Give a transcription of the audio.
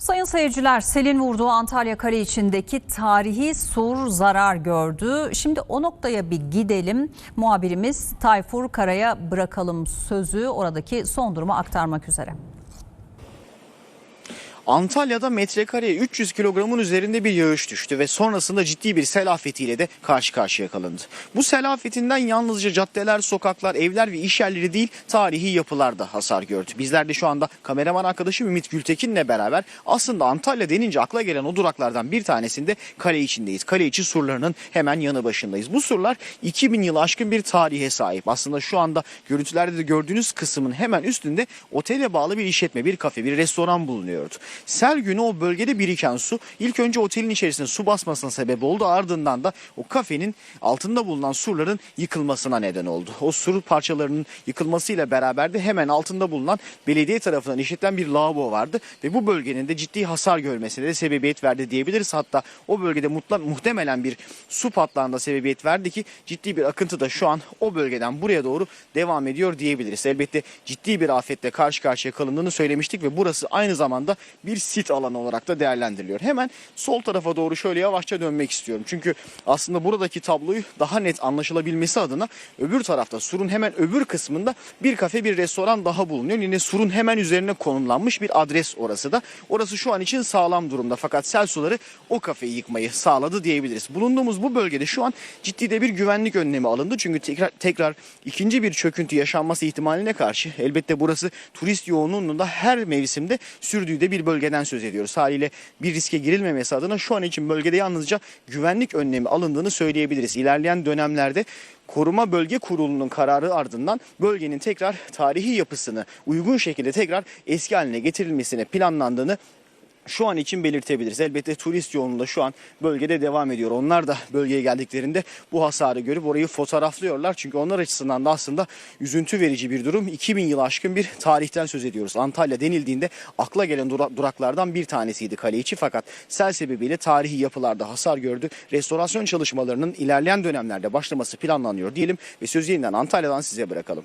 Sayın seyirciler, selin vurduğu Antalya Kale içindeki tarihi sur zarar gördü. Şimdi o noktaya bir gidelim. Muhabirimiz Tayfur Kara'ya bırakalım sözü oradaki son durumu aktarmak üzere. Antalya'da metrekareye 300 kilogramın üzerinde bir yağış düştü ve sonrasında ciddi bir sel afetiyle de karşı karşıya kalındı. Bu sel afetinden yalnızca caddeler, sokaklar, evler ve iş yerleri değil tarihi yapılar da hasar gördü. Bizler de şu anda kameraman arkadaşım Ümit Gültekin'le beraber aslında Antalya denince akla gelen o duraklardan bir tanesinde kale içindeyiz. Kale içi surlarının hemen yanı başındayız. Bu surlar 2000 yıl aşkın bir tarihe sahip. Aslında şu anda görüntülerde de gördüğünüz kısmın hemen üstünde otele bağlı bir işletme, bir kafe, bir restoran bulunuyordu. Sel günü o bölgede biriken su ilk önce otelin içerisinde su basmasına sebep oldu. Ardından da o kafenin altında bulunan surların yıkılmasına neden oldu. O sur parçalarının yıkılmasıyla beraber de hemen altında bulunan belediye tarafından işletilen bir lavabo vardı ve bu bölgenin de ciddi hasar görmesine de sebebiyet verdi diyebiliriz. Hatta o bölgede mutla, muhtemelen bir su patlağında sebebiyet verdi ki ciddi bir akıntı da şu an o bölgeden buraya doğru devam ediyor diyebiliriz. Elbette ciddi bir afetle karşı karşıya kalındığını söylemiştik ve burası aynı zamanda bir sit alanı olarak da değerlendiriliyor. Hemen sol tarafa doğru şöyle yavaşça dönmek istiyorum. Çünkü aslında buradaki tabloyu daha net anlaşılabilmesi adına öbür tarafta surun hemen öbür kısmında bir kafe bir restoran daha bulunuyor. Yine surun hemen üzerine konumlanmış bir adres orası da. Orası şu an için sağlam durumda fakat sel suları o kafeyi yıkmayı sağladı diyebiliriz. Bulunduğumuz bu bölgede şu an ciddi de bir güvenlik önlemi alındı. Çünkü tekrar, tekrar ikinci bir çöküntü yaşanması ihtimaline karşı elbette burası turist yoğunluğunun da her mevsimde sürdüğü de bir bölgeden söz ediyoruz. Haliyle bir riske girilmemesi adına şu an için bölgede yalnızca güvenlik önlemi alındığını söyleyebiliriz. İlerleyen dönemlerde Koruma Bölge Kurulu'nun kararı ardından bölgenin tekrar tarihi yapısını uygun şekilde tekrar eski haline getirilmesine planlandığını şu an için belirtebiliriz. Elbette turist yoğunluğu şu an bölgede devam ediyor. Onlar da bölgeye geldiklerinde bu hasarı görüp orayı fotoğraflıyorlar. Çünkü onlar açısından da aslında üzüntü verici bir durum. 2000 yıl aşkın bir tarihten söz ediyoruz. Antalya denildiğinde akla gelen dura- duraklardan bir tanesiydi kale içi. Fakat sel sebebiyle tarihi yapılarda hasar gördü. Restorasyon çalışmalarının ilerleyen dönemlerde başlaması planlanıyor diyelim ve sözü yeniden Antalya'dan size bırakalım.